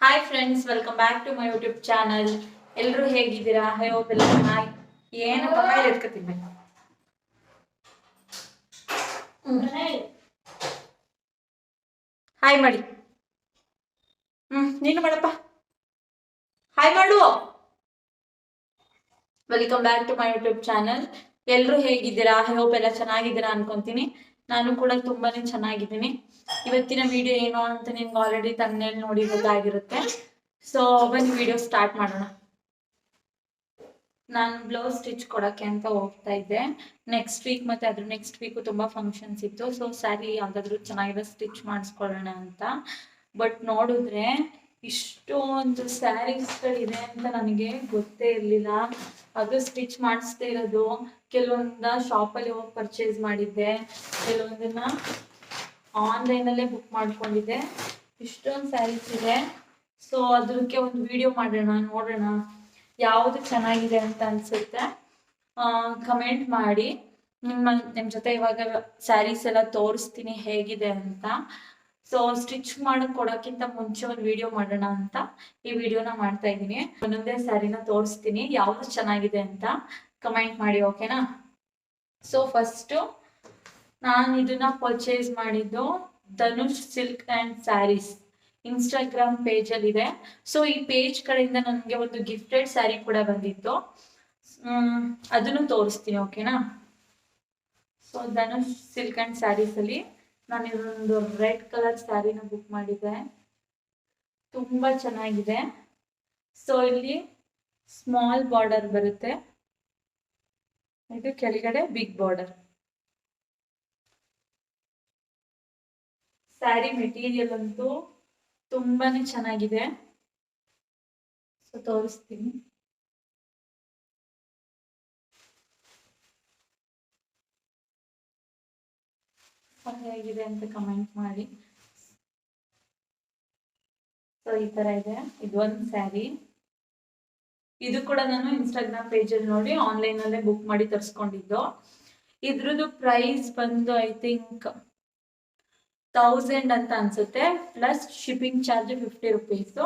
Hi friends welcome back to my YouTube channel ಎಲ್ಲರೂ ಹೇಗಿದ್ದೀರಾ? Hope ಎಲ್ಲ ಹಾಯ್ ಮೇಲೆ ಎತ್ಕೊತೀನಿ ಹಾಯ್ ಮಾಡಿ. ಹ್ಮ್, ನೀನು ಮಾಡಪ್ಪ. ಹಾಯ್ ಮಾಡು. Welcome back to my YouTube channel ಎಲ್ಲರೂ ಹೇಗಿದ್ದೀರಾ? ಹೋಪ್ ಎಲ್ಲ ಚೆನ್ನಾಗಿದ್ದೀರಾ ಅನ್ಕೊಂತೀನಿ. ನಾನು ಕೂಡ ತುಂಬಾನೇ ಚೆನ್ನಾಗಿದ್ದೀನಿ. ಇವತ್ತಿನ ವಿಡಿಯೋ ಏನು ಅಂತ ನಿಮ್ಗೆ ಆಲ್ರೆಡಿ ತನ್ನೇಲಿ ನೋಡಿ ಗೊತ್ತಾಗಿರುತ್ತೆ. ಸೊ ಬನ್ನಿ ವಿಡಿಯೋ ಸ್ಟಾರ್ಟ್ ಮಾಡೋಣ. ನಾನು ಬ್ಲೌಸ್ ಸ್ಟಿಚ್ ಕೊಡಕ್ಕೆ ಅಂತ ಹೋಗ್ತಾ ಇದ್ದೆ. ನೆಕ್ಸ್ಟ್ ವೀಕ್ ಮತ್ತೆ ಅದ್ರ ನೆಕ್ಸ್ಟ್ ವೀಕು ತುಂಬಾ ಫಂಕ್ಷನ್ಸ್ ಇತ್ತು. ಸೊ ಸ್ಯಾರಿ ಯಾವ್ದಾದ್ರು ಚೆನ್ನಾಗಿರೋ ಸ್ಟಿಚ್ ಮಾಡಿಸ್ಕೊಳ್ಳೋಣ ಅಂತ. ಬಟ್ ನೋಡಿದ್ರೆ ಇಷ್ಟೊಂದು ಸ್ಯಾರೀಸ್ಗಳಿದೆ ಅಂತ ನನಗೆ ಗೊತ್ತೇ ಇರಲಿಲ್ಲ. ಅದು ಸ್ಟಿಚ್ ಮಾಡಿಸ್ದೇ ಇರೋದು. ಕೆಲವೊಂದ ಶಾಪಲ್ಲಿ ಹೋಗಿ ಪರ್ಚೇಸ್ ಮಾಡಿದ್ದೆ. ಕೆಲವೊಂದನ್ನ ಆನ್ಲೈನಲ್ಲೇ ಬುಕ್ ಮಾಡ್ಕೊಂಡಿದ್ದೆ. ಇಷ್ಟೊಂದು ಸ್ಯಾರೀಸ್ ಇದೆ. ಸೊ ಅದಕ್ಕೆ ಒಂದು ವಿಡಿಯೋ ಮಾಡೋಣ, ನೋಡೋಣ ಯಾವುದು ಚೆನ್ನಾಗಿದೆ ಅಂತ ಅನ್ಸುತ್ತೆ. ಕಮೆಂಟ್ ಮಾಡಿ. ನಿಮ್ಮ ನಿಮ್ಮ ಜೊತೆ ಇವಾಗ ಸ್ಯಾರೀಸ್ ಎಲ್ಲ ತೋರಿಸ್ತೀನಿ ಹೇಗಿದೆ ಅಂತ. ಸೊ ಸ್ಟಿಚ್ ಮಾಡಕ್ ಕೊಡೋಕ್ಕಿಂತ ಮುಂಚೆ ಒಂದು ವಿಡಿಯೋ ಮಾಡೋಣ ಅಂತ ಈ ವಿಡಿಯೋನ ಮಾಡ್ತಾ ಇದ್ದೀನಿ. ಒಂದೊಂದೇ ಸ್ಯಾರಿನ ತೋರಿಸ್ತೀನಿ. ಯಾವ್ದು ಚೆನ್ನಾಗಿದೆ ಅಂತ ಕಮೆಂಟ್ ಮಾಡಿ ಓಕೆನಾ ಸೊ ಫಸ್ಟು ನಾನು ಇದನ್ನ ಪರ್ಚೇಸ್ ಮಾಡಿದ್ದು Dhanush silk and saris Instagram ಅಲ್ಲಿ ಇದೆ. ಸೊ ಈ ಪೇಜ್ ಕಡೆಯಿಂದ ನನಗೆ ಒಂದು ಗಿಫ್ಟೆಡ್ ಸ್ಯಾರಿ ಕೂಡ ಬಂದಿತ್ತು. ಅದನ್ನು ತೋರಿಸ್ತೀನಿ ಓಕೆನಾ so Dhanush silk and saris ಸ್ಯಾರೀಸಲ್ಲಿ ನಾನು ಇದೊಂದು ರೆಡ್ ಕಲರ್ ಸ್ಯಾರಿನ ಬುಕ್ ಮಾಡಿದ್ದೆ. ತುಂಬ ಚೆನ್ನಾಗಿದೆ. ಸೊ ಇಲ್ಲಿ ಸ್ಮಾಲ್ ಬಾರ್ಡರ್ ಬರುತ್ತೆ. ಇದು ಕೆಳಗಡೆ ಬಿಗ್ ಬಾರ್ಡರ್ ಸ್ಯಾರಿ ಮೆಟೀರಿಯಲ್ ಅಂತೂ ತುಂಬಾನೇ ಚೆನ್ನಾಗಿದೆ. ಸೊ ತೋರಿಸ್ತೀನಿ. ಹೇಗಿದೆ ಅಂತ ಕಮೆಂಟ್ ಮಾಡಿ. ಸೊ ಈ ತರ ಇದೆ. ಇದು ಒಂದು ಸ್ಯಾರಿ ಇದು ಕೂಡ ನಾನು ಇನ್ಸ್ಟಾಗ್ರಾಮ್ ಪೇಜಲ್ಲಿ ನೋಡಿ ಆನ್ಲೈನ್ ಅಲ್ಲೇ ಬುಕ್ ಮಾಡಿ ತರಿಸ್ಕೊಂಡಿದ್ದು. ಇದ್ರದ್ದು ಪ್ರೈಸ್ ಬಂದು ಐ ಥಿಂಕ್ ತೌಸಂಡ್ ಅಂತ ಅನ್ಸುತ್ತೆ. Plus shipping charge fifty rupees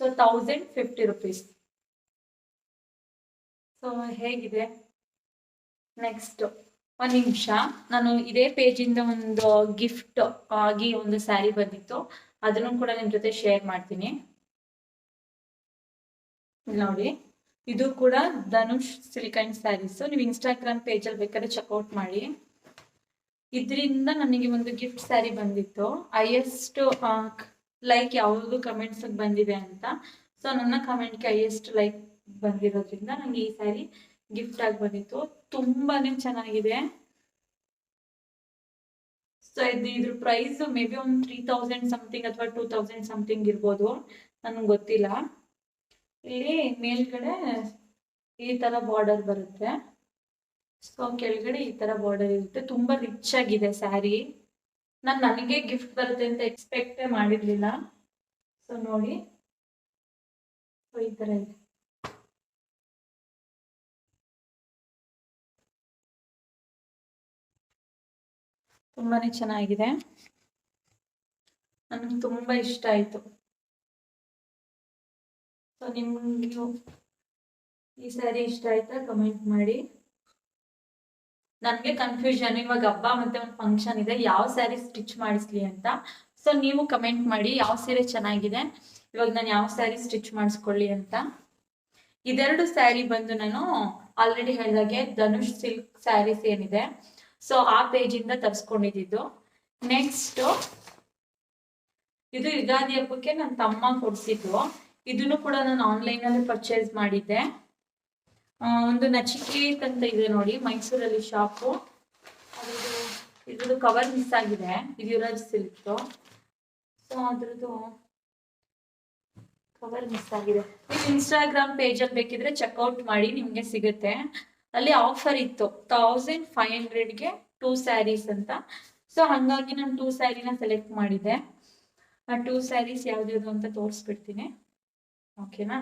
so thousand fifty rupees so ಹೇಗಿದೆ? ನೆಕ್ಸ್ಟ್ ಒಂದು ನಿಮಿಷ. ನಾನು ಇದೇ ಪೇಜಿಂದ ಒಂದು ಗಿಫ್ಟ್ ಆಗಿ ಒಂದು ಸ್ಯಾರಿ ಬಂದಿತ್ತು. ಅದನ್ನು ಕೂಡ ನಿಮ್ಮ ಜೊತೆ ಶೇರ್ ಮಾಡ್ತೀನಿ. ನೋಡಿ, ಇದು ಕೂಡ ಧನುಷ್ ಸಿಲ್ಕ್ ಅಂಡ್ ಸ್ಯಾರೀಸ್ ನೀವು ಇನ್ಸ್ಟಾಗ್ರಾಮ್ ಪೇಜಲ್ಲಿ ಬೇಕಾದ್ರೆ ಚೆಕ್ಔಟ್ ಮಾಡಿ. ಇದರಿಂದ ನನಗೆ ಒಂದು ಗಿಫ್ಟ್ ಸ್ಯಾರಿ ಬಂದಿತ್ತು. ಹೈಯೆಸ್ಟ್ ಲೈಕ್ ಯಾವುದು ಕಮೆಂಟ್ಸ್ ಬಂದಿದೆ ಅಂತ. ಸೊ ನನ್ನ ಕಮೆಂಟ್ಗೆ ಹೈಯೆಸ್ಟ್ ಲೈಕ್ ಬಂದಿರೋದ್ರಿಂದ ನನಗೆ ಈ ಸ್ಯಾರಿ ಗಿಫ್ಟ್ ಆಗಿ ಬಂದಿತ್ತು. ತುಂಬಾನೇ ಚೆನ್ನಾಗಿದೆ. ಸೊ ಇದು ಇದ್ರ ಪ್ರೈಸ್ ಮೇ ಬಿ ಒಂದು ತ್ರೀ ತೌಸಂಡ್ ಸಮಥಿಂಗ್ ಅಥವಾ ಟೂ ತೌಸಂಡ್ ಸಮಥಿಂಗ್ ಇರ್ಬೋದು. ನನಗೆ ಗೊತ್ತಿಲ್ಲ. ಇಲ್ಲಿ ಮೇಲ್ಗಡೆ ಈ ತರ ಬಾರ್ಡರ್ ಬರುತ್ತೆ. ಸೊ ಕೆಳಗಡೆ ಈ ತರ ಬಾರ್ಡರ್ ಇರುತ್ತೆ. ತುಂಬಾ ರಿಚ್ ಆಗಿದೆ ಸ್ಯಾರಿ ನಾನು ನನಗೆ ಗಿಫ್ಟ್ ಬರುತ್ತೆ ಅಂತ ಎಕ್ಸ್ಪೆಕ್ಟೇ ಮಾಡಿರ್ಲಿಲ್ಲ. ಸೊ ನೋಡಿ. ಸೊ ಈ ತರ ಇದೆ. ತುಂಬಾನೇ ಚೆನ್ನಾಗಿದೆ. ನನಗೆ ತುಂಬಾ ಇಷ್ಟ ಆಯ್ತು. ಸೊ ನಿಮ್ಗೂ ಈ ಸ್ಯಾರಿ ಇಷ್ಟ ಆಯ್ತಾ ಕಮೆಂಟ್ ಮಾಡಿ. ನನಗೆ ಕನ್ಫ್ಯೂಷನ್ ಇವಾಗ ಹಬ್ಬ ಮತ್ತೆ ಒಂದು ಫಂಕ್ಷನ್ ಇದೆ, ಯಾವ ಸ್ಯಾರಿ ಸ್ಟಿಚ್ ಮಾಡಿಸ್ಲಿ ಅಂತ. ಸೊ ನೀವು ಕಮೆಂಟ್ ಮಾಡಿ ಯಾವ ಸೀರೆ ಚೆನ್ನಾಗಿದೆ, ಇವಾಗ ನಾನು ಯಾವ ಸ್ಯಾರಿ ಸ್ಟಿಚ್ ಮಾಡಿಸ್ಕೊಳ್ಳಿ ಅಂತ. ಇದೆರಡು ಸ್ಯಾರಿ ಬಂದು ನಾನು ಆಲ್ರೆಡಿ ಹೇಳಿದಾಗೆ ಧನುಷ್ ಸಿಲ್ಕ್ ಸ್ಯಾರೀಸ್ ಏನಿದೆ. ಸೊ ಆ ಪೇಜಿಂದ ತರಿಸ್ಕೊಂಡಿದ್ದು. ನೆಕ್ಸ್ಟ್ ಇದು ಯುಗಾದಿ ಹಬ್ಬಕ್ಕೆ ನನ್ನ ತಮ್ಮ ಕೊಡ್ಸಿದ್ದು ಇದನ್ನು ಕೂಡ ನಾನು ಆನ್ಲೈನ್ ಅಲ್ಲಿ ಪರ್ಚೇಸ್ ಮಾಡಿದ್ದೆ. ಒಂದು ನಚಿಕೇತ್ ಅಂತ ಇದೆ ನೋಡಿ, ಮೈಸೂರಲ್ಲಿ ಶಾಪು ಇದ್ರದ್ದು ಕವರ್ ಮಿಸ್ ಆಗಿದೆ ಇದು ಯುವರಾಜ್ ಸಿಲ್ಕ್ ಸೊ ಅದ್ರದ್ದು ಕವರ್ ಮಿಸ್ ಆಗಿದೆ. ಇನ್ಸ್ಟಾಗ್ರಾಮ್ ಪೇಜಲ್ಲಿ ಬೇಕಿದ್ರೆ ಚೆಕ್ಔಟ್ ಮಾಡಿ, ನಿಮಗೆ ಸಿಗುತ್ತೆ. ಅಲ್ಲಿ ಆಫರ್ ಇತ್ತು. ತೌಸಂಡ್ ಫೈವ್ ಹಂಡ್ರೆಡ್ಗೆ ಟೂ ಸ್ಯಾರೀಸ್ ಅಂತ. ಸೊ ಹಾಗಾಗಿ ನಾನು ಟೂ ಸ್ಯಾರಿನ ಸೆಲೆಕ್ಟ್ ಮಾಡಿದೆ. ಆ ಟೂ ಸ್ಯಾರೀಸ್ ಯಾವ್ದ್ಯಾವ್ದು ಅಂತ ತೋರಿಸ್ಬಿಡ್ತೀನಿ. ಓಕೆನಾ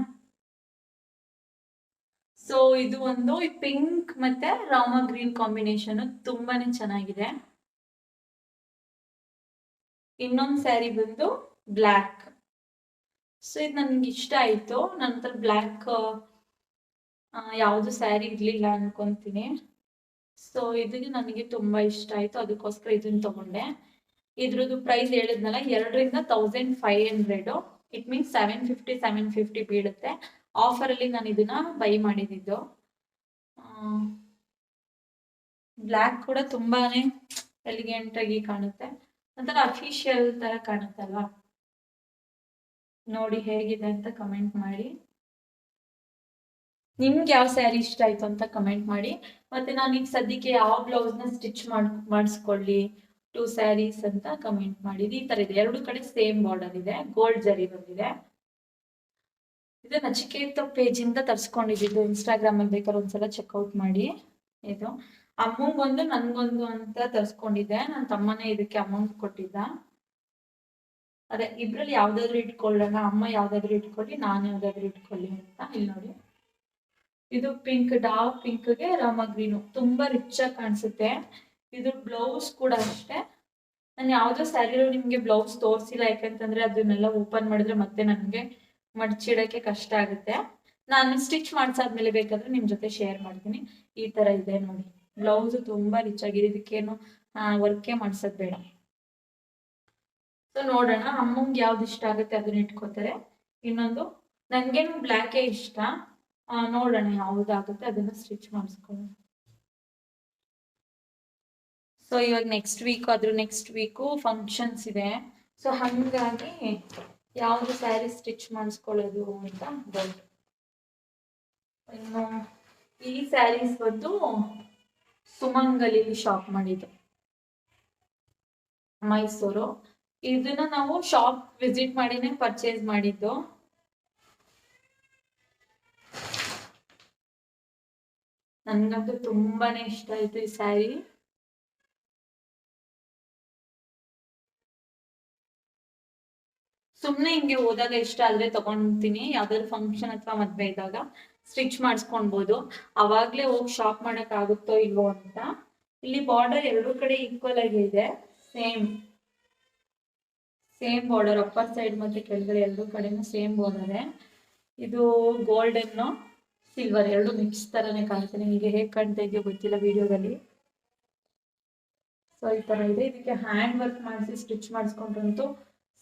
ಸೊ ಇದು ಒಂದು ಪಿಂಕ್ ಮತ್ತೆ ರಾಮ ಗ್ರೀನ್ ಕಾಂಬಿನೇಷನ್ ತುಂಬಾನೇ ಚೆನ್ನಾಗಿದೆ. ಇನ್ನೊಂದು ಸ್ಯಾರಿ ಬಂದು ಬ್ಲ್ಯಾಕ್ ಸೊ ಇದು ನನಗೆ ಇಷ್ಟ ಆಯಿತು. ನಂತರ ಬ್ಲ್ಯಾಕ್ ಯಾವುದು ಸ್ಯಾರಿ ಇರಲಿಲ್ಲ ಅನ್ಕೊಂತೀನಿ. ಸೊ ಇದು ನನಗೆ ತುಂಬ ಇಷ್ಟ ಆಯಿತು. ಅದಕ್ಕೋಸ್ಕರ ಇದನ್ನ ತಗೊಂಡೆ. ಇದ್ರದ್ದು ಪ್ರೈಸ್ ಹೇಳಿದ್ನಲ್ಲ, ಎರಡರಿಂದ thousand five hundred it means seven fifty seven fifty ಬೀಳುತ್ತೆ. ಆಫರಲ್ಲಿ ನಾನು ಇದನ್ನ ಬೈ ಮಾಡಿದ್ದು. ಬ್ಲ್ಯಾಕ್ ಕೂಡ ತುಂಬಾನೇ ಎಲಿಗೆಂಟ್ ಆಗಿ ಕಾಣುತ್ತೆ. ಒಂಥರ ಅಫಿಷಿಯಲ್ ತರ ಕಾಣುತ್ತಲ್ವಾ? ನೋಡಿ ಹೇಗಿದೆ ಅಂತ ಕಮೆಂಟ್ ಮಾಡಿ. ನಿಮ್ಗೆ ಯಾವ ಸ್ಯಾರಿ ಇಷ್ಟ ಆಯ್ತು ಅಂತ ಕಮೆಂಟ್ ಮಾಡಿ. ಮತ್ತೆ ನಾನು ಈಗ ಸದ್ಯಕ್ಕೆ ಯಾವ ಬ್ಲೌಸ್ನ ಸ್ಟಿಚ್ ಮಾಡ್, ಮಾಡಿಸ್ಕೊಳ್ಳಿ ಟೂ ಸ್ಯಾರೀಸ್ ಅಂತ ಕಮೆಂಟ್ ಮಾಡಿ ಈ ತರ ಇದೆ. ಎರಡು ಕಡೆ ಸೇಮ್ ಬಾರ್ಡರ್ ಇದೆ. ಗೋಲ್ಡ್ ಜರಿ ಬಂದಿದೆ. ಇದು ನಚಿಕೇತ ಪೇಜ್ ಇಂದ ತರ್ಸ್ಕೊಂಡಿದ್ದು ಇನ್ಸ್ಟಾಗ್ರಾಮ್ ಅಲ್ಲಿ ಬೇಕಾದ್ರೆ ಒಂದ್ಸಲ ಚೆಕ್ಔಟ್ ಮಾಡಿ. ಇದು. ಅಮ್ಮಂಗೊಂದು, ನನ್ಗೊಂದು ಅಂತ ತರ್ಸ್ಕೊಂಡಿದ್ದೆ. ನನ್ನ ತಮ್ಮನೇ ಇದಕ್ಕೆ ಅಮೌಂಟ್ ಕೊಟ್ಟಿದ್ದ. ಅದೇ, ಇಬ್ರಲ್ಲಿ ಯಾವ್ದಾದ್ರು ಇಟ್ಕೊಳ್ಳೋಣ. ಅಮ್ಮ ಯಾವ್ದಾದ್ರು ಇಟ್ಕೊಳ್ಳಿ, ನಾನು ಯಾವ್ದಾದ್ರು ಇಟ್ಕೊಳ್ಳಿ ಅಂತ. ಇಲ್ಲಿ ನೋಡಿ. ಇದು ಪಿಂಕ್ ಡಾರ್ಕ್ ಪಿಂಕ್ಗೆ ರಾಮ ಗ್ರೀನು. ತುಂಬಾ ರಿಚ್ ಆಗಿ ಕಾಣಿಸುತ್ತೆ. ಇದು ಬ್ಲೌಸ್ ಕೂಡ ಅಷ್ಟೇ. ನಾನು ಯಾವುದೋ ಸ್ಯಾರಿಲೂ ನಿಮ್ಗೆ ಬ್ಲೌಸ್ ತೋರಿಸಿಲ್ಲ ಯಾಕಂತಂದ್ರೆ ಅದನ್ನೆಲ್ಲ ಓಪನ್ ಮಾಡಿದ್ರೆ ಮತ್ತೆ ನನಗೆ ಮಡ್ಚಿಡಕ್ಕೆ ಕಷ್ಟ ಆಗುತ್ತೆ. ನಾನು ಸ್ಟಿಚ್ ಮಾಡ್ಸಾದ್ಮೇಲೆ ಬೇಕಾದ್ರೆ ನಿಮ್ ಜೊತೆ ಶೇರ್ ಮಾಡ್ತೀನಿ. ಈ ತರ ಇದೆ ನೋಡಿ. ಬ್ಲೌಸ್ ತುಂಬಾ ರಿಚ್ ಆಗಿದೆ. ಇದಕ್ಕೇನು ವರ್ಕೇ ಮಾಡ್ಸೋದ್ ಬೇಡ. ಸೊ ನೋಡೋಣ. ಅಮ್ಮಂಗೆ ಯಾವ್ದು ಇಷ್ಟ ಆಗುತ್ತೆ ಅದನ್ನ ಇಟ್ಕೋತಾರೆ. ಇನ್ನೊಂದು ನನ್ಗೇನು ಬ್ಲ್ಯಾಕೇ ಇಷ್ಟ. ನೋಡೋಣ ಯಾವ್ದಾಗುತ್ತೆ, ಅದನ್ನ ಸ್ಟಿಚ್ ಮಾಡಿಸ್ಕೊಳ್ಳೋಣ. ಸೊ ಇವಾಗ ನೆಕ್ಸ್ಟ್ ವೀಕ್ ಆದ್ರೂ ನೆಕ್ಸ್ಟ್ ವೀಕು ಫಂಕ್ಷನ್ಸ್ ಇದೆ. ಸೊ ಹಂಗಾಗಿ ಯಾವ್ದು ಸ್ಯಾರಿ ಸ್ಟಿಚ್ ಮಾಡಿಸ್ಕೊಳ್ಳೋದು ಅಂತ ಡೌಟ್ ಇನ್ನು ಈ ಸ್ಯಾರೀಸ್ ಬಂದು ಸುಮಂಗಲಿ ಶಾಪ್ ಮಾಡಿದ್ದು. ಮೈಸೂರು. ಇದನ್ನ ನಾವು ಶಾಪ್ ವಿಸಿಟ್ ಮಾಡಿನೇ ಪರ್ಚೇಸ್ ಮಾಡಿದ್ದು. ನನ್ಗಂತೂ ತುಂಬಾನೇ ಇಷ್ಟ ಆಯ್ತು ಈ ಸ್ಯಾರಿ. ಸುಮ್ನೆ ಹಿಂಗೆ ಹೋದಾಗ ಇಷ್ಟ ಆದ್ರೆ ತಗೊಂತೀನಿ. ಯಾವ್ದಾದ್ರು ಫಂಕ್ಷನ್ ಅಥವಾ ಮದ್ವೆ ಇದ್ದಾಗ ಸ್ಟಿಚ್ ಮಾಡಿಸ್ಕೊಳ್ಬೋದು ಅವಾಗ್ಲೇ ಹೋಗಿ ಶಾಪ್ ಮಾಡಕ್ ಆಗುತ್ತೋ ಇಲ್ವೋ ಅಂತ. ಇಲ್ಲಿ ಬಾರ್ಡರ್ ಎರಡು ಕಡೆ ಈಕ್ವಲ್ ಆಗಿ ಇದೆ. Same same border upper side ಮತ್ತೆ ಕೆಳಗಡೆ ಎರಡು ಕಡೆನೂ ಸೇಮ್ ಬಾರ್ಡರ್ ಇದು ಗೋಲ್ಡನ್ ಸಿಲ್ವರ್ ಎರಡು ಮಿಕ್ಸ್ ತರನೇ ಕಾಣುತ್ತೆ ನಿಮಗೆ ಹೇಗೆ ಕಾಣ್ತಾ ಇದೆಯೋ ಗೊತ್ತಿಲ್ಲ ವಿಡಿಯೋದಲ್ಲಿ ಸೊ ಈ ತರ ಇದೆ. ಇದಕ್ಕೆ ಹ್ಯಾಂಡ್ ವರ್ಕ್ ಮಾಡಿಸಿ ಸ್ಟಿಚ್ ಮಾಡಿಸ್ಕೊಂಡ್ರಂತೂ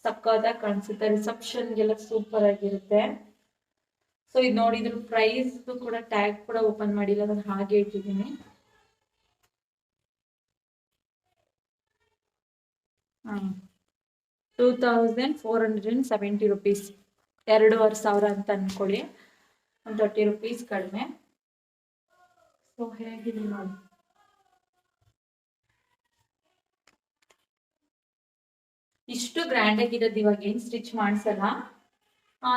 ಸಕ್ಕತ್ತಾಗಿ ಕಾಣಿಸುತ್ತೆ. ರಿಸೆಪ್ಷನ್ಗೆಲ್ಲ ಸೂಪರ್ ಆಗಿರುತ್ತೆ. ಸೊ ಇದು ನೋಡಿದ್ರು ಪ್ರೈಸ್ ಕೂಡ ಟ್ಯಾಗ್ ಕೂಡ ಓಪನ್ ಮಾಡಿಲ್ಲ. ನಾನು ಹಾಗೆ ಇಟ್ಟಿದ್ದೀನಿ. Two thousand four hundred and seventy rupees ಎರಡೂವರೆ ಸಾವಿರ ಅಂತ ಅನ್ಕೊಳ್ಳಿ. ಒಂದು ತರ್ಟಿ ರುಪೀಸ್ ಕಡಿಮೆ. ಸೊ ಹೇಗಿದೆ ನೋಡಿ. ಇಷ್ಟು ಗ್ರ್ಯಾಂಡ್ ಆಗಿರೋದು ಇವಾಗ ಏನು ಸ್ಟಿಚ್ ಮಾಡಿಸಲ್ಲ?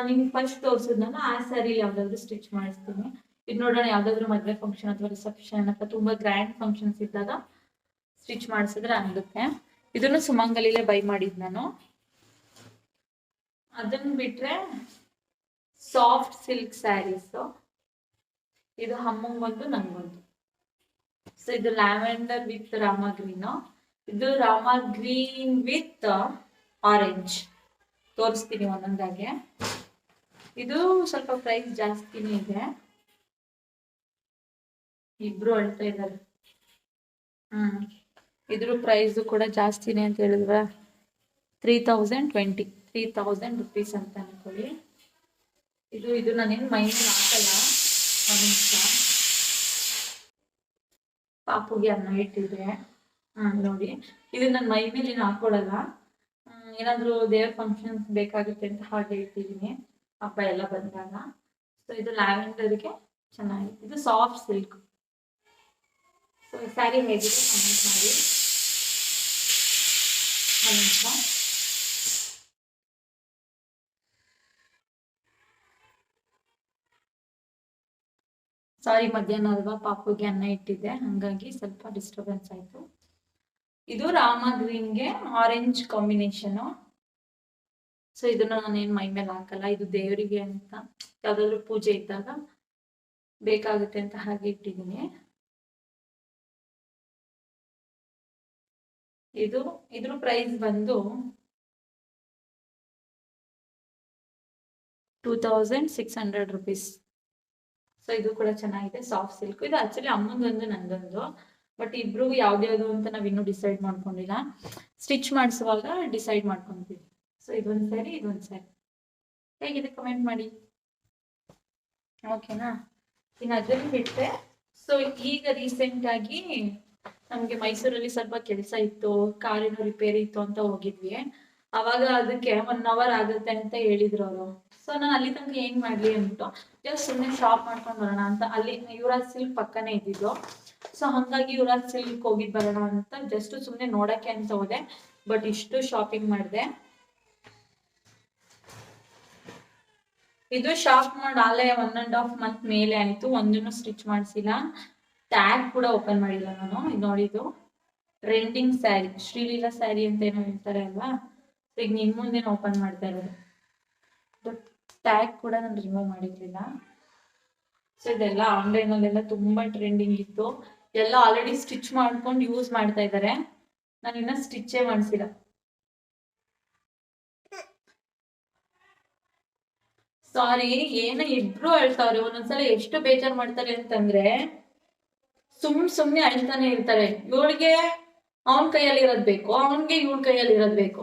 ನಿಮ್ಗೆ ಫಸ್ಟ್ ತೋರಿಸಿದ್ನಲ್ಲ, ಆ ಸ್ಯಾರಿ ಯಾವ್ದಾದ್ರು ಸ್ಟಿಚ್ ಮಾಡಿಸ್ತೀನಿ. ಇದು ನೋಡೋಣ, ಯಾವ್ದಾದ್ರು ಮದುವೆ ಫಂಕ್ಷನ್ ಅಥವಾ ರಿಸೆಪ್ಷನ್ ಅಥವಾ ತುಂಬಾ ಗ್ರ್ಯಾಂಡ್ ಫಂಕ್ಷನ್ಸ್ ಇದ್ದಾಗ ಸ್ಟಿಚ್ ಮಾಡಿಸಿದ್ರೆ ಆಗುತ್ತೆ. ಇದನ್ನು ಸುಮಂಗಲಿಲೇ ಬೈ ಮಾಡಿದ್ ನಾನು. ಅದನ್ನ ಬಿಟ್ರೆ ಸಾಫ್ಟ್ ಸಿಲ್ಕ್ ಸ್ಯಾರೀಸ್. ಇದು ಹಮ್ಮಂಗೊಂದು, ನಂಗೊಂದು. ಸೊ ಇದು ಲ್ಯಾವೆಂಡರ್ ವಿತ್ ರಾಮ ಗ್ರೀನು ಇದು ರಾಮ ಗ್ರೀನ್ ವಿತ್ ಆರೆಂಜ್. ತೋರಿಸ್ತೀನಿ ಒಂದೊಂದಾಗೆ. ಇದು ಸ್ವಲ್ಪ ಪ್ರೈಸ್ ಜಾಸ್ತಿನೇ ಇದೆ. ಇಬ್ರು ಅಳ್ತಾ ಇದ್ದಾರೆ. ಹ್ಮ್. ಇದ್ರ ಪ್ರೈಸ್ ಕೂಡ ಜಾಸ್ತಿನೇ ಅಂತ ಹೇಳಿದ್ರ three thousand twenty three thousand rupees ಅಂತ ಅನ್ಕೊಳ್ಳಿ. ಇದು ಇದು ನಾನೇನು ಮೈಂಡ್ ಹಾಕಲ್ಲ. ಒಂದ್ ನಿಮಿಷ. ಪಾಪುಗೆ ಅನ್ನ ಇಟ್ಟಿದ್ರೆ. ಹ್ಮ್ ನೋಡಿ. ಇದು ನನ್ನ ಮೈ ಮೇಲೆ ಏನು ಹಾಕೊಳ್ಳಲ್ಲ ಏನಾದ್ರೂ ದೇವ್ರ ಫಂಕ್ಷನ್ಸ್ ಬೇಕಾಗುತ್ತೆ ಅಂತ ಹಾಗೆ ಇಟ್ಟಿದ್ದೀನಿ ಹಬ್ಬ ಎಲ್ಲ ಬಂದಾಗ. ಸೊ ಇದು ಲ್ಯಾವೆಂಡರ್ಗೆ ಚೆನ್ನಾಗಿದೆ ಇದು ಸಾಫ್ಟ್ ಸಿಲ್ಕ್ ಸೊ ಸ್ಯಾರಿ ಹೇಗಿದೆ ಕಮೆಂಟ್ ಮಾಡಿ. ಒಂದು ನಿಮಿಷ. ಸಾರಿ ಮಧ್ಯಾಹ್ನ ಅಲ್ವಾ? ಪಾಪುಗೆ ಅನ್ನ ಇಟ್ಟಿದ್ದೆ. ಹಂಗಾಗಿ ಸ್ವಲ್ಪ ಡಿಸ್ಟರ್ಬೆನ್ಸ್ ಆಯ್ತು. ಇದು ರಾಮ ಗ್ರೀನ್ಗೆ ಆರೆಂಜ್ ಕಾಂಬಿನೇಷನ್ ಸೊ ಇದನ್ನ ನಾನೇನು ಮೈ ಮೇಲೆ ಹಾಕಲ್ಲ. ಇದು ದೇವರಿಗೆ ಅಂತ. ಯಾವ್ದಾದ್ರು ಪೂಜೆ ಇದ್ದಾಗ ಬೇಕಾಗುತ್ತೆ ಅಂತ ಹಾಗೆ ಇಟ್ಟಿದ್ದೀನಿ. ಇದು, ಇದ್ರ ಪ್ರೈಸ್ ಬಂದು two thousand six hundred rupees so ಇದು ಕೂಡ ಚೆನ್ನಾಗಿದೆ. ಸಾಫ್ಟ್ ಸಿಲ್ಕ್ ಇದು ಆಕ್ಚುಲಿ ಅಮ್ಮಂದೊಂದು, ನಂದೊಂದು. ಬಟ್ ಇಬ್ರು ಯಾವ್ದ್ಯಾವ್ದು ಅಂತ ನಾವ್ ಇನ್ನೂ ಡಿಸೈಡ್ ಮಾಡ್ಕೊಂಡಿಲ್ಲ. ಸ್ಟಿಚ್ ಮಾಡಿಸುವಾಗ ಡಿಸೈಡ್ ಮಾಡ್ಕೊಂತೀವಿ. ಸೊ ಇದೊಂದ್ ಸ್ಯಾರಿ ಇದೊಂದ್ ಸ್ಯಾರಿ ಹೇಗಿದೆ? ಕಮೆಂಟ್ ಮಾಡಿ. ಓಕೆನಾ ಇನ್ನು ಅದನ್ನು ಬಿಟ್ಟೆ ಸೊ ಈಗ ರೀಸೆಂಟ್ ಆಗಿ ನಮ್ಗೆ ಮೈಸೂರಲ್ಲಿ ಸ್ವಲ್ಪ ಕೆಲಸ ಇತ್ತು, ಕಾರಿನ ರಿಪೇರಿ ಇತ್ತು ಅಂತ ಹೋಗಿದ್ವಿ. ಅವಾಗ ಅದಕ್ಕೆ ಒನ್ ಅವರ್ ಆಗುತ್ತೆ ಅಂತ ಹೇಳಿದ್ರು ಅವರು. ಸೊ ನಾನು ಅಲ್ಲಿ ತನಕ ಏನ್ ಮಾಡ್ಲಿ ಅಂದ್ಬಿಟ್ಟು ಜಸ್ಟ್ ಸುಮ್ಮನೆ ಶಾಪ್ ಮಾಡ್ಕೊಂಡು ಬರೋಣ ಅಂತ ಅಲ್ಲಿ ಯುವರಾಜ್ ಸಿಲ್ಕ್ ಪಕ್ಕನೇ ಇದ್ದಿದ್ದು. ಸೊ ಹಂಗಾಗಿ ಯುವರಾಜ್ ಸಿಲ್ಕ್ ಹೋಗಿದ್ ಬರೋಣ ಅಂತ ಜಸ್ಟ್ ಸುಮ್ಮನೆ ನೋಡಕ್ಕೆ ಅಂತ ಹೋದೆ. ಬಟ್ ಇಷ್ಟು ಶಾಪಿಂಗ್ ಮಾಡಿದೆ. ಇದು ಶಾಪ್ ಮಾಡಿ ಆಲೇ ಒನ್ ಅಂಡ್ ಹಾಫ್ ಮಂತ್ ಮೇಲೆ ಆಯ್ತು. ಒಂದನ್ನು ಸ್ಟಿಚ್ ಮಾಡಿಸಿಲ್ಲ. ಟ್ಯಾಗ್ ಕೂಡ ಓಪನ್ ಮಾಡಿಲ್ಲ ನಾನು. ಇದು ನೋಡಿದ್ದು. ಟ್ರೆಂಡಿಂಗ್ ಸ್ಯಾರಿ ಶ್ರೀಲೀಲಾ ಸ್ಯಾರಿ ಅಂತ ಏನೋ ಹೇಳ್ತಾರೆ ಅಲ್ವಾ? ಈಗ ನಿನ್ ಮುಂದೆ ಓಪನ್ ಮಾಡ್ತಾ ಇರೋದು. ಟ್ಯಾಗ್ ಕೂಡ ನಾನು ರಿಮೂವ್ ಮಾಡಿರ್ಲಿಲ್ಲ. ಸೊ ಇದೆಲ್ಲ ಆನ್ಲೈನ್ ಅಲ್ಲೆಲ್ಲ ತುಂಬಾ ಟ್ರೆಂಡಿಂಗ್ ಇತ್ತು. ಎಲ್ಲ ಆಲ್ರೆಡಿ ಸ್ಟಿಚ್ ಮಾಡ್ಕೊಂಡು ಯೂಸ್ ಮಾಡ್ತಾ ಇದ್ದಾರೆ ನಾನು ಇನ್ನ ಸ್ಟಿಚ್ಚೇ ಮಾಡಿಸಿಲ್ಲ. ಸಾರಿ ಏನೋ ಇಬ್ರು ಹೇಳ್ತಾವ್ರೆ ಒಂದೊಂದ್ಸಲ ಎಷ್ಟು ಬೇಜಾರ್ ಮಾಡ್ತಾರೆ ಅಂತಂದ್ರೆ ಸುಮ್ ಸುಮ್ನೆ ಅಳ್ತಾನೆ ಇರ್ತಾರೆ. ಇವಳಿಗೆ ಅವನ್ ಕೈಯಲ್ಲಿ ಇರೋದ್ ಬೇಕು, ಅವನ್ಗೆ ಇವಳ ಕೈಯಲ್ಲಿ ಇರೋದ್ ಬೇಕು.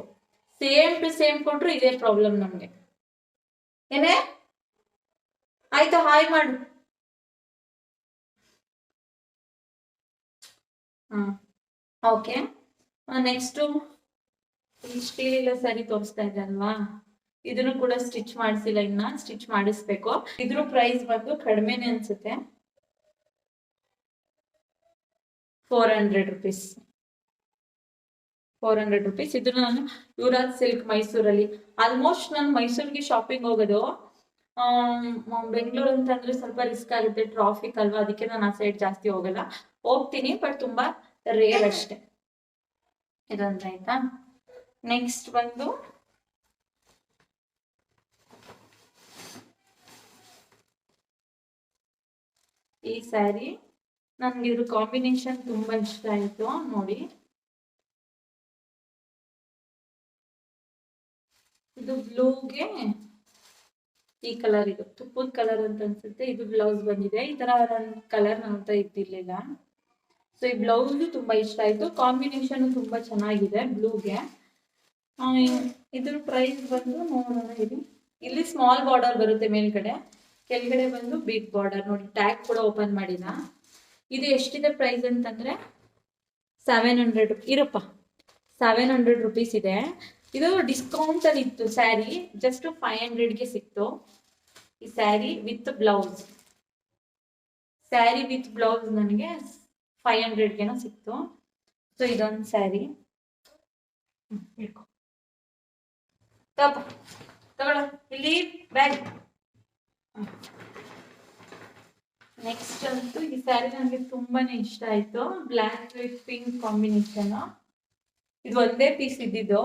ಸೇಮ್ ಟು ಸೇಮ್ ಕೊಟ್ರು ಇದೇ ಪ್ರಾಬ್ಲಮ್ ನಮ್ಗೆ. ಏನೇ? ಆಯ್ತಾ, ಹಾಯ್ ಮಾಡು. ಓಕೆ. ನೆಕ್ಸ್ಟು ಸ್ಟೀಲ್ ಇಲ್ಲ ಸರಿ ತೋರಿಸ್ತಾ ಇದ್ದಲ್ವಾ ಇದನ್ನು ಕೂಡ ಸ್ಟಿಚ್ ಮಾಡಿಸಿಲ್ಲ ಇನ್ನ ಸ್ಟಿಚ್ ಮಾಡಿಸ್ಬೇಕು. ಇದ್ರ ಪ್ರೈಸ್ ಬಂದು ಕಡಿಮೆನೆ ಅನ್ಸುತ್ತೆ. Four hundred rupees four hundred rupees ಇದು ನಾನು ಯುವರಾಜ್ ಸಿಲ್ಕ್ ಮೈಸೂರಲ್ಲಿ ಆಲ್ಮೋಸ್ಟ್ ನಾನು ಮೈಸೂರಿಗೆ ಶಾಪಿಂಗ್ ಹೋಗೋದು. ಬೆಂಗಳೂರು ಅಂತಂದ್ರೆ ಸ್ವಲ್ಪ ರಿಸ್ಕ್ ಆಗುತ್ತೆ ಟ್ರಾಫಿಕ್ ಅಲ್ವಾ, ಅದಕ್ಕೆ ನಾನು ಆ ಸೈಡ್ ಜಾಸ್ತಿ ಹೋಗಲ್ಲ. ಹೋಗ್ತೀನಿ ಬಟ್ ತುಂಬಾ ರೇರ್ ಅಷ್ಟೇ. ಇದೊಂದು ಆಯ್ತಾ? ನೆಕ್ಸ್ಟ್ ಬಂದು, ಈ ಸ್ಯಾರಿ ನನ್ಗೆ ಇದ್ರ ಕಾಂಬಿನೇಷನ್ ತುಂಬಾ ಇಷ್ಟ ಆಯ್ತು, ನೋಡಿ. ಇದು ಬ್ಲೂಗೆ ಈ ಕಲರ್ ಇದು. ತುಪ್ಪದ ಕಲರ್ ಅಂತ ಅನ್ಸುತ್ತೆ. ಇದು ಬ್ಲೌಸ್ ಬಂದಿದೆ. ಈ ತರ ಕಲರ್ ಹತ್ರ ಇದ್ದಿರ್ಲಿಲ್ಲ. ಸೊ ಈ ಬ್ಲೌಸ್ ತುಂಬಾ ಇಷ್ಟ ಆಯ್ತು. ಕಾಂಬಿನೇಷನ್ ತುಂಬಾ ಚೆನ್ನಾಗಿದೆ ಬ್ಲೂಗೆ. ಇದ್ರ ಪ್ರೈಸ್ ಬಂದು ನೋಡೋಣ ಇಲ್ಲಿ ಇಲ್ಲಿ ಸ್ಮಾಲ್ ಬಾರ್ಡರ್ ಬರುತ್ತೆ ಮೇಲ್ಗಡೆ. ಕೆಳಗಡೆ ಬಂದು ಬಿಗ್ ಬಾರ್ಡರ್ ನೋಡಿ ಟ್ಯಾಗ್ ಕೂಡ ಓಪನ್ ಮಾಡಿಲ್ಲ ಇದು ಎಷ್ಟಿದೆ ಪ್ರೈಸ್ ಅಂತಂದ್ರೆ? ಸೆವೆನ್ ಹಂಡ್ರೆಡ್ ಇರಪ್ಪ. ಸೆವೆನ್ ಹಂಡ್ರೆಡ್ ರುಪೀಸ್ ಇದೆ. ಇದು ಡಿಸ್ಕೌಂಟ್ ಅಲ್ಲಿ ಇತ್ತು ಸ್ಯಾರಿ ಜಸ್ಟ್ ಫೈವ್ ಹಂಡ್ರೆಡ್ಗೆ ಸಿಕ್ತು. ಈ sari with blouse sari with blouse ನನಗೆ ಫೈವ್ ಹಂಡ್ರೆಡ್ಗೆನೋ ಸಿಕ್ತು. ಸೊ ಇದೊಂದು ಸ್ಯಾರಿ ತಗೊಳ ಇಲ್ಲಿ ಬ್ಯಾಗ್ ನೆಕ್ಸ್ಟ್ ಅಂತೂ ಈ ಸ್ಯಾರಿ ನನಗೆ ತುಂಬಾನೇ ಇಷ್ಟ ಆಯ್ತು. ಬ್ಲ್ಯಾಕ್ ವಿತ್ ಪಿಂಕ್ ಕಾಂಬಿನೇಷನ್ ಇದು ಒಂದೇ ಪೀಸ್ ಇದ್ದಿದ್ದು.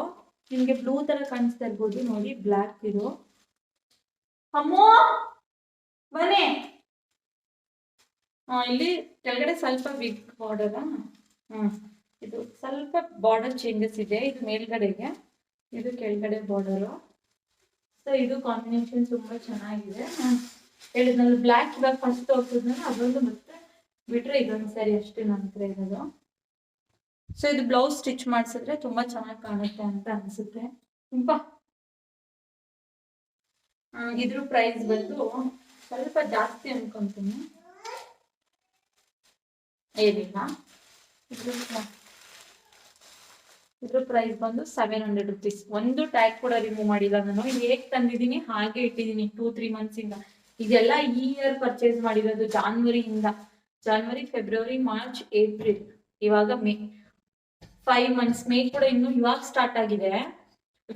ನಿಮ್ಗೆ ಬ್ಲೂ ತರ ಕಾಣಿಸ್ತಾ ಇರ್ಬೋದು. ನೋಡಿ ಬ್ಲ್ಯಾಕ್ ಇದು. ಅಮ್ಮೋ! ಬನ್ನಿ. ಇಲ್ಲಿ ಕೆಳಗಡೆ ಸ್ವಲ್ಪ ವಿಗ್ ಬಾರ್ಡರ್ ಹ್ಮ್ ಇದು ಸ್ವಲ್ಪ ಬಾರ್ಡರ್ ಚೇಂಜಸ್ ಇದೆ. ಇದು ಮೇಲ್ಗಡೆಗೆ, ಇದು ಕೆಳಗಡೆ ಬಾರ್ಡರು ಸೊ ಇದು ಕಾಂಬಿನೇಷನ್ ತುಂಬಾ ಚೆನ್ನಾಗಿದೆ. ಹೇಳಿದ್ನಲ್ಲಿ ಬ್ಲ್ಯಾಕ್ ಇವಾಗ ಫಸ್ಟ್ ತೋರಿಸಿದ್ನಲ್ಲ, ಅದೊಂದು ಮತ್ತೆ ಬಿಟ್ರೆ ಇದೊಂದು ಸರಿ ಅಷ್ಟೇ ನನ್ನ ಹತ್ರ ಇರೋದು. ಸೊ ಇದು ಬ್ಲೌಸ್ ಸ್ಟಿಚ್ ಮಾಡಿಸಿದ್ರೆ ತುಂಬಾ ಚೆನ್ನಾಗಿ ಕಾಣುತ್ತೆ ಅಂತ ಅನ್ಸುತ್ತೆ. ತುಂಬಾ. ಇದ್ರ ಪ್ರೈಸ್ ಬಂದು ಸ್ವಲ್ಪ ಜಾಸ್ತಿ ಅನ್ಕೊಂತೀನಿ. ಏನಿಲ್ಲ. ಇದ್ರ ಪ್ರೈಸ್ ಬಂದು ಸೆವೆನ್ ಹಂಡ್ರೆಡ್ ರುಪೀಸ್ ಒಂದು ಟ್ಯಾಗ್ ಕೂಡ ರಿಮೂವ್ ಮಾಡಿಲ್ಲ ನಾನು. ಹೇಗ್ ತಂದಿದ್ದೀನಿ? ಹಾಗೆ ಇಟ್ಟಿದ್ದೀನಿ ಟೂ ತ್ರೀ ಮಂತ್ಸ್ ಇಂದ. ಇದೆಲ್ಲ ಈ ಇಯರ್ ಪರ್ಚೇಸ್ ಮಾಡಿರೋದು ಜಾನ್ವರಿಯಿಂದ ಜಾನ್ವರಿ ಫೆಬ್ರವರಿ ಮಾರ್ಚ್ ಏಪ್ರಿಲ್ ಇವಾಗ ಮೇ ಫೈವ್ ಮಂತ್ಸ್ ಮೇ ಕೂಡ ಇನ್ನು ಇವಾಗ ಸ್ಟಾರ್ಟ್ ಆಗಿದೆ.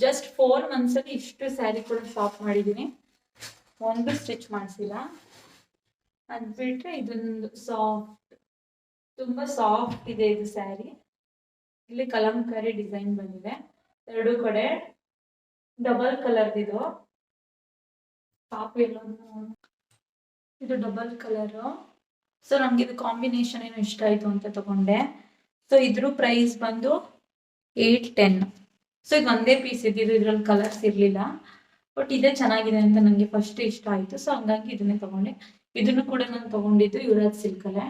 ಜಸ್ಟ್ ಫೋರ್ ಮಂತ್ಸ್ ಅಲ್ಲಿ ಇಷ್ಟು ಸ್ಯಾರಿ ಕೂಡ ಶಾಪ್ ಮಾಡಿದೀನಿ. ಒಂದು ಸ್ಟಿಚ್ ಮಾಡಿಸಿಲ್ಲ. ಅದ್ಬಿಟ್ರೆ ಇದೊಂದು ಸಾಫ್ಟ್ ತುಂಬಾ ಸಾಫ್ಟ್ ಇದೆ ಇದು ಸ್ಯಾರಿ ಇಲ್ಲಿ ಕಲಂಕಾರಿ ಡಿಸೈನ್ ಬಂದಿದೆ. ಎರಡು ಕಡೆ ಡಬಲ್ ಕಲರ್ ಇದು. ಪಾಪು ಎಲ್ಲ ಇದು ಡಬಲ್ ಕಲರ್ ಸೊ ನಮ್ಗೆ ಇದು ಕಾಂಬಿನೇಷನ್ ಏನು ಇಷ್ಟ ಆಯ್ತು ಅಂತ ತಗೊಂಡೆ. ಸೊ ಇದ್ರ ಪ್ರೈಸ್ ಬಂದು ಏಟ್ ಟೆನ್ ಸೊ ಇದು ಒಂದೇ ಪೀಸ್ ಇದ್ದಿದ್ದು, ಇದ್ರಲ್ಲಿ ಕಲರ್ಸ್ ಇರಲಿಲ್ಲ. ಬಟ್ ಇದೇ ಚೆನ್ನಾಗಿದೆ ಅಂತ ನನಗೆ ಫಸ್ಟ್ ಇಷ್ಟ ಆಯಿತು. ಸೊ ಹಂಗಾಗಿ ಇದನ್ನೇ ತಗೊಂಡೆ. ಇದನ್ನು ಕೂಡ ನಾನು ತಗೊಂಡಿದ್ದು ಯುವರಾಜ್ ಸಿಲ್ಕಲ್ಲೇ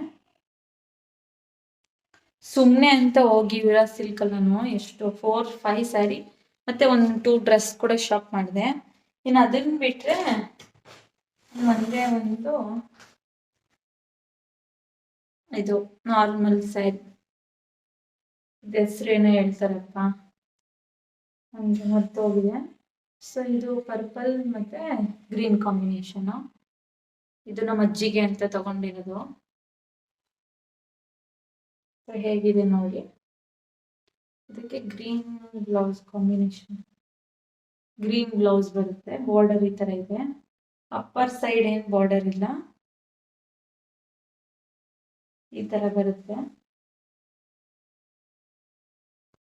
ಸುಮ್ಮನೆ ಅಂತ ಹೋಗಿ ಯುವರಾಜ್ ಸಿಲ್ಕಲ್ಲಿ ನಾನು ಎಷ್ಟು ಫೋರ್ ಫೈವ್ ಸ್ಯಾರಿ ಮತ್ತೆ ಒಂದು ಟೂ ಡ್ರೆಸ್ ಕೂಡ ಶಾಪ್ ಮಾಡಿದೆ. ಇನ್ನು ಅದನ್ನ ಬಿಟ್ಟರೆ ಒಂದೇ ಒಂದು ಇದು ನಾರ್ಮಲ್ ಸ್ಯಾರಿ ಹೆಸರು ಏನೋ ಹೇಳ್ತಾರಪ್ಪ. ಒಂದು ಮರ್ತೋಗಿದೆ. ಸೊ ಇದು ಪರ್ಪಲ್ ಮತ್ತೆ ಗ್ರೀನ್ ಕಾಂಬಿನೇಷನ್ ಇದು ನಮ್ಮ ಅಜ್ಜಿಗೆ ಅಂತ ತಗೊಂಡಿರೋದು. ಸೊ ಹೇಗಿದೆ ನೋಡಿ. ಇದಕ್ಕೆ green blouse combination green blouse ಬರುತ್ತೆ. ಬಾರ್ಡರ್ ಈ ತರ ಇದೆ. ಅಪ್ಪರ್ ಸೈಡ್ ಏನ್ ಬಾರ್ಡರ್ ಇಲ್ಲ. ಈ ತರ ಬರುತ್ತೆ.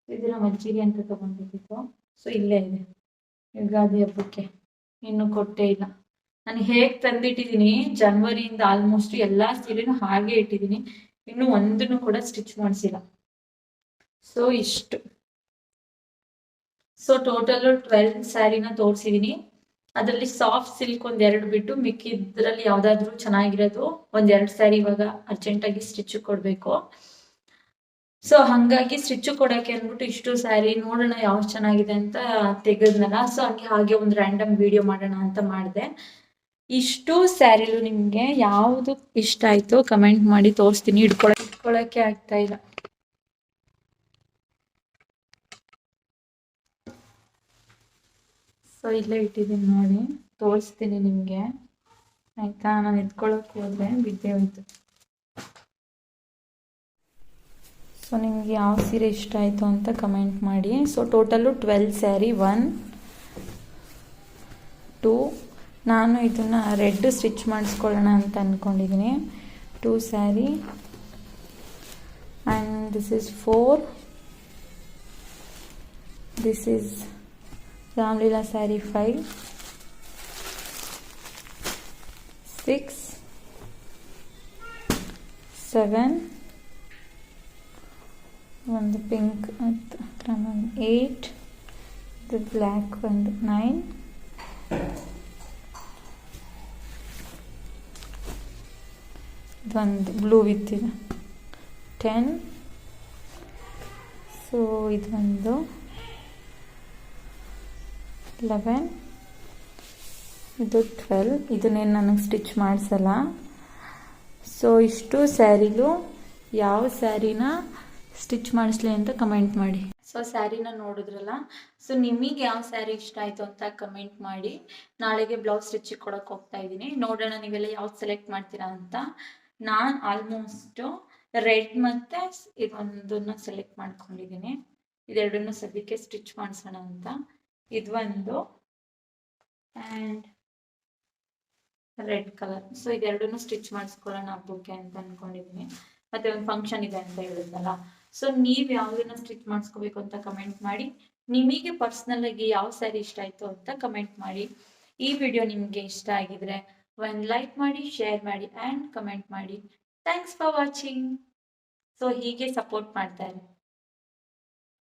ಇದು ಮಜ್ಜಿಗೆ ಅಂತ ತಗೊಂಡಿದ್ದು ಸೊ ಇಲ್ಲೇ ಇದೆ. ಯುಗಾದಿ ಹಬ್ಬಕ್ಕೆ. ಇನ್ನು ಕೊಟ್ಟೇ ಇಲ್ಲ. ನಾನು ಹೇಗ್ ತಂದಿಟ್ಟಿದೀನಿ ಜನವರಿಯಿಂದ ಆಲ್ಮೋಸ್ಟ್ ಎಲ್ಲಾ ಸೀರೆನೂ ಹಾಗೆ ಇಟ್ಟಿದ್ದೀನಿ. ಇನ್ನು ಒಂದನ್ನು ಕೂಡ ಸ್ಟಿಚ್ ಮಾಡಿಸಿಲ್ಲ. ಸೊ ಇಷ್ಟು. ಸೊ ಟೋಟಲ್ ಟ್ವೆಲ್ ಸ್ಯಾರಿನ ತೋರಿಸಿದೀನಿ. ಅದರಲ್ಲಿ ಸಾಫ್ಟ್ ಸಿಲ್ಕ್ ಒಂದ್ ಎರಡು ಬಿಟ್ಟು ಮಿಕ್ಕಿದ್ರಲ್ಲಿ ಯಾವ್ದಾದ್ರು ಚೆನ್ನಾಗಿರೋದು ಒಂದ್ ಎರಡು ಸ್ಯಾರಿ ಇವಾಗ ಅರ್ಜೆಂಟ್ ಆಗಿ ಸ್ಟಿಚ್ ಕೊಡ್ಬೇಕು. ಸೊ ಹಂಗಾಗಿ ಸ್ಟಿಚ್ ಕೊಡಕ್ಕೆ ಅಂದ್ಬಿಟ್ಟು ಇಷ್ಟು ಸ್ಯಾರಿ ನೋಡೋಣ ಯಾವ್ದು ಚೆನ್ನಾಗಿದೆ ಅಂತ ತೆಗೆದ್ನಲ್ಲ. ಸೊ ಹಂಗೆ ಹಾಗೆ ಒಂದು ರ್ಯಾಂಡಮ್ ವಿಡಿಯೋ ಮಾಡೋಣ ಅಂತ ಮಾಡಿದೆ. ಇಷ್ಟು ಸ್ಯಾರಿಲು ನಿಮ್ಗೆ ಯಾವುದು ಇಷ್ಟ ಆಯ್ತು ಕಮೆಂಟ್ ಮಾಡಿ ತೋರಿಸ್ತೀನಿ. ಇಟ್ಕೊಳ ಇಟ್ಕೊಳಕ್ಕೆ ಆಗ್ತಾ ಇಲ್ಲ. ಸೊ ಇಲ್ಲೇ ಇಟ್ಟಿದ್ದೀನಿ ನೋಡಿ. ತೋರಿಸ್ತೀನಿ ನಿಮಗೆ. ಆಯ್ತಾ? ನಾನು ಎತ್ಕೊಳ್ಳೋಕೆ ಹೋದ್ರೆ ಬಿದ್ದೆ ಹೋಯ್ತು. ಸೊ ನಿಮ್ಗೆ ಯಾವ ಸೀರೆ ಇಷ್ಟ ಆಯಿತು ಅಂತ ಕಮೆಂಟ್ ಮಾಡಿ. So total twelve sari one two ನಾನು ಇದನ್ನು ರೆಡ್ ಸ್ಟಿಚ್ ಮಾಡಿಸ್ಕೊಳ್ಳೋಣ ಅಂತ ಅಂದ್ಕೊಂಡಿದ್ದೀನಿ two sari and this is four this is Ramleela sari five six seven ಒಂದು ಪಿಂಕ್ ಮತ್ತು ಕ್ರಮ ಏಯ್ಟ್, ಇದು ಬ್ಲ್ಯಾಕ್ ಒಂದು ನೈನ್. ಇದೊಂದು ಬ್ಲೂ ವಿತ್ ಇದೆ ಟೆನ್. ಸೊ ಇದೊಂದು ಲೆವೆನ್. ಇದು ಟ್ವೆಲ್. ಇದನ್ನೇನು ನನಗೆ ಸ್ಟಿಚ್ ಮಾಡಿಸಲ್ಲ. ಸೊ ಇಷ್ಟು ಸ್ಯಾರಿಲು, ಯಾವ ಸ್ಯಾರಿನ ಸ್ಟಿಚ್ ಮಾಡಿಸ್ಲಿ ಅಂತ ಕಮೆಂಟ್ ಮಾಡಿ. ಸೊ ಸ್ಯಾರಿನ ನೋಡಿದ್ರಲ್ಲ? ಸೊ ನಿಮಗೆ ಯಾವ ಸ್ಯಾರಿ ಇಷ್ಟ ಆಯಿತು ಅಂತ ಕಮೆಂಟ್ ಮಾಡಿ. ನಾಳೆಗೆ ಬ್ಲೌಸ್ ಸ್ಟಿಚಿಗೆ ಕೊಡೋಕೆ ಹೋಗ್ತಾ ಇದ್ದೀನಿ. ನೋಡೋಣ ನೀವೆಲ್ಲ ಯಾವ್ದು ಸೆಲೆಕ್ಟ್ ಮಾಡ್ತೀರಾ ಅಂತ. ನಾನು ಆಲ್ಮೋಸ್ಟು ರೆಡ್ ಮತ್ತು ಇದೊಂದನ್ನು ಸೆಲೆಕ್ಟ್ ಮಾಡ್ಕೊಂಡಿದ್ದೀನಿ. ಇದೆರಡನ್ನೂ ಸದ್ಯಕ್ಕೆ ಸ್ಟಿಚ್ ಮಾಡಿಸೋಣ ಅಂತ. ಇದೊಂದು ಆ್ಯಂಡ್ ರೆಡ್ ಕಲರ್ ಸೊ ಇದೆರಡನ್ನೂ ಸ್ಟಿಚ್ ಮಾಡಿಸ್ಕೊಳ್ಳೋಣ ಹಬ್ಬಕ್ಕೆ ಅಂತ ಅಂದ್ಕೊಂಡಿದ್ದೀನಿ ಮತ್ತೆ ಒಂದು ಫಂಕ್ಷನ್ ಇದೆ ಅಂತ ಹೇಳಿದ್ನಲ್ಲ. ಸೊ ನೀವು ಯಾವ್ದನ್ನ ಸ್ಟಿಚ್ ಮಾಡಿಸ್ಕೋಬೇಕು ಅಂತ ಕಮೆಂಟ್ ಮಾಡಿ. ನಿಮಗೆ ಪರ್ಸ್ನಲ್ ಆಗಿ ಯಾವ ಸ್ಯಾರಿ ಇಷ್ಟ ಆಯ್ತು ಅಂತ ಕಮೆಂಟ್ ಮಾಡಿ. ಈ ವಿಡಿಯೋ ನಿಮಗೆ ಇಷ್ಟ ಆಗಿದ್ರೆ ಒಂದು ಲೈಕ್ ಮಾಡಿ ಶೇರ್ ಮಾಡಿ ಆ್ಯಂಡ್ ಕಮೆಂಟ್ ಮಾಡಿ. ಥ್ಯಾಂಕ್ಸ್ ಫಾರ್ ವಾಚಿಂಗ್ ಸೊ ಹೀಗೆ ಸಪೋರ್ಟ್ ಮಾಡ್ತಾರೆ.